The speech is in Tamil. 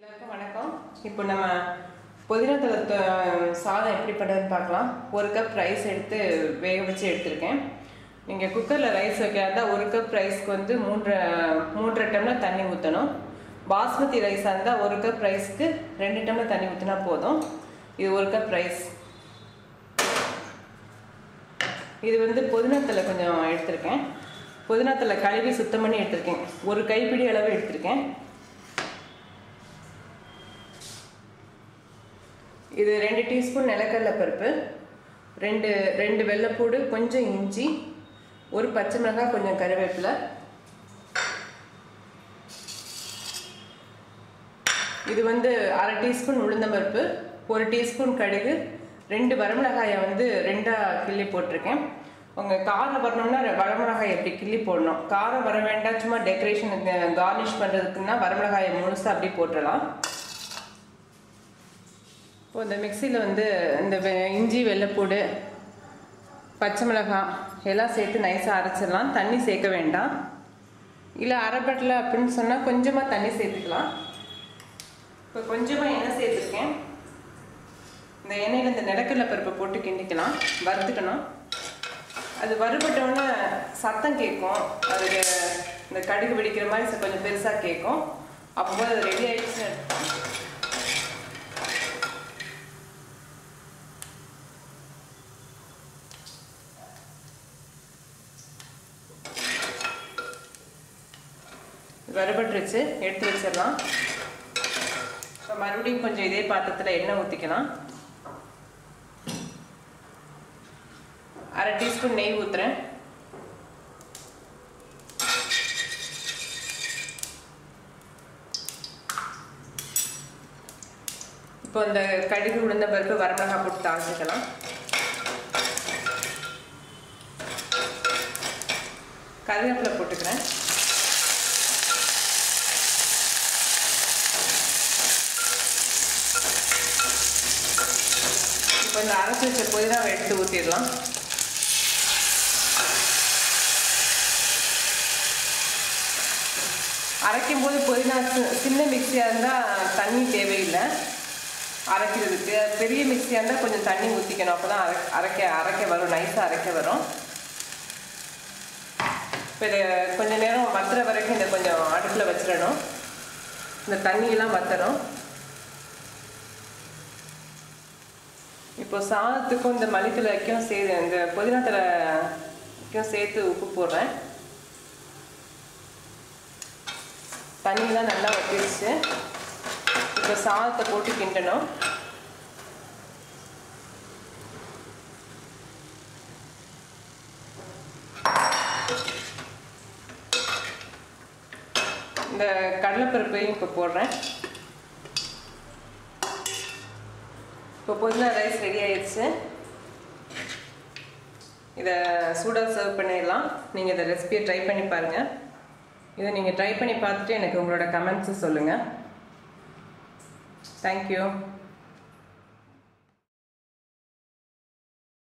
எல்லாருக்கும் வணக்கம். இப்போ நம்ம புதினா சாதம் எப்படி பண்ணுறதுன்னு பார்க்கலாம். ஒரு கப் ரைஸ் எடுத்து வேக வச்சு எடுத்திருக்கேன். நீங்கள் குக்கரில் ரைஸ் வைக்கிறதா ஒரு கப் ரைஸ்க்கு வந்து மூன்றரை மூன்றரை டம்ளர் தண்ணி ஊற்றணும் பாஸ்மதி ரைஸாக இருந்தால் ஒரு கப் ரைஸ்க்கு ரெண்டு டம்ளர் தண்ணி ஊற்றினா போதும். இது ஒரு கப் ரைஸ் இது வந்து புதினத்தில் கொஞ்சம் எடுத்திருக்கேன். புதினத்தில் கழுவி சுத்தம் பண்ணி எடுத்திருக்கேன். ஒரு கைப்பிடி அளவு எடுத்திருக்கேன். இது ரெண்டு டீஸ்பூன் நிலக்கடலை பருப்பு ரெண்டு ரெண்டு வெள்ளைப்பூடு கொஞ்சம் இஞ்சி ஒரு பச்சை மிளகாய் கொஞ்சம் கருவேப்பிலை. இது வந்து அரை டீஸ்பூன் உளுந்தம்பருப்பு ஒரு டீஸ்பூன் கடுகு ரெண்டு வரமிளகாயை வந்து ரெண்டாக கிள்ளி போட்டிருக்கேன். உங்கள் காரம் வரணும்னா வரமிளகாய் எப்படி கிள்ளி போடணும். காரம் வர வேண்டாம் சும்மா டெக்கரேஷனுக்கு கார்னிஷ் பண்ணுறதுக்குன்னா வரமிளகாயை முழுசாக அப்படி போட்டுடலாம். இப்போ இந்த மிக்சியில் வந்து இந்த வெ- இஞ்சி வெள்ளைப்பூடு பச்சை மிளகாய் எல்லாம் சேர்த்து நைஸாக அரைச்சிடலாம். தண்ணி சேர்க்க வேண்டாம். இல்லை அரைப்பட்டில் அப்படின்னு சொன்னால் கொஞ்சமாக தண்ணி சேர்த்துக்கலாம். இப்போ கொஞ்சமாக எண்ணெய் சேர்த்துருக்கேன். இந்த எண்ணெயில் இந்த நிலக்கடலை பருப்பை போட்டு கிண்டிக்கலாம். வறுத்துக்கணும். அது வறுபட்டவுடனே சத்தம் கேட்கும். அதுக்கு இந்த கடுகு வெடிக்கிற மாதிரி கொஞ்சம் பெருசாக கேட்கும். அப்போது அது ரெடி ஆயிடுச்சு வறுபட்டுருச்சு. எடுத்து வச்சிடலாம். இப்போ மறுபடியும் கொஞ்சம் இதே பாத்திரத்தில் எண்ணெய் ஊற்றிக்கலாம் அரை டீஸ்பூன் நெய் ஊற்றுறேன் இப்போ இந்த கடுகு உளுந்த பருப்பு வரமிளகா போட்டு தாளிச்சிக்கலாம். கருவேப்பிலை போட்டுக்கிறேன். இப்போ இந்த அரைச்சி வச்ச புதினாவை எடுத்து ஊற்றிடலாம் அரைக்கும் போது புதினா சி- சின்ன மிக்சியாக இருந்தால் தண்ணி தேவையில்லை. அரைக்கிறதுக்கு. பெரிய மிக்சியாக இருந்தால் கொஞ்சம் தண்ணி ஊற்றிக்கணும் அப்போ தான் அரை அரைக்க அரைக்க வரும். நைஸாக அரைக்க வரும். இப்போ இதை கொஞ்சம் நேரம் வத்துற வரைக்கும் இதை கொஞ்சம் அடுப்பில் வச்சிடணும். இந்த தண்ணியெல்லாம் வற்றணும் இப்போ சாதத்துக்கும் இந்த மல்லித்தலைக்கும் சேர்த்து இந்த புதினா தலைக்கும் சேர்த்து உப்பு போடுறேன். தண்ணியெலாம் நல்லா வத்திருச்சு. இப்போ சாதத்தை போட்டு கிண்டணும். இந்த கடலைப்பருப்பையும் இப்போ போடுறேன். இப்போ புதினா ரைஸ் ரெடி ஆயிடுச்சு. இதை சூடாக சர்வ் பண்ணிடலாம். நீங்கள் இதை ரெசிபியை ட்ரை பண்ணி பாருங்கள் இதை நீங்கள் ட்ரை பண்ணி பார்த்துட்டு எனக்கு உங்களோட கமெண்ட்ஸை சொல்லுங்கள் தேங்க்யூ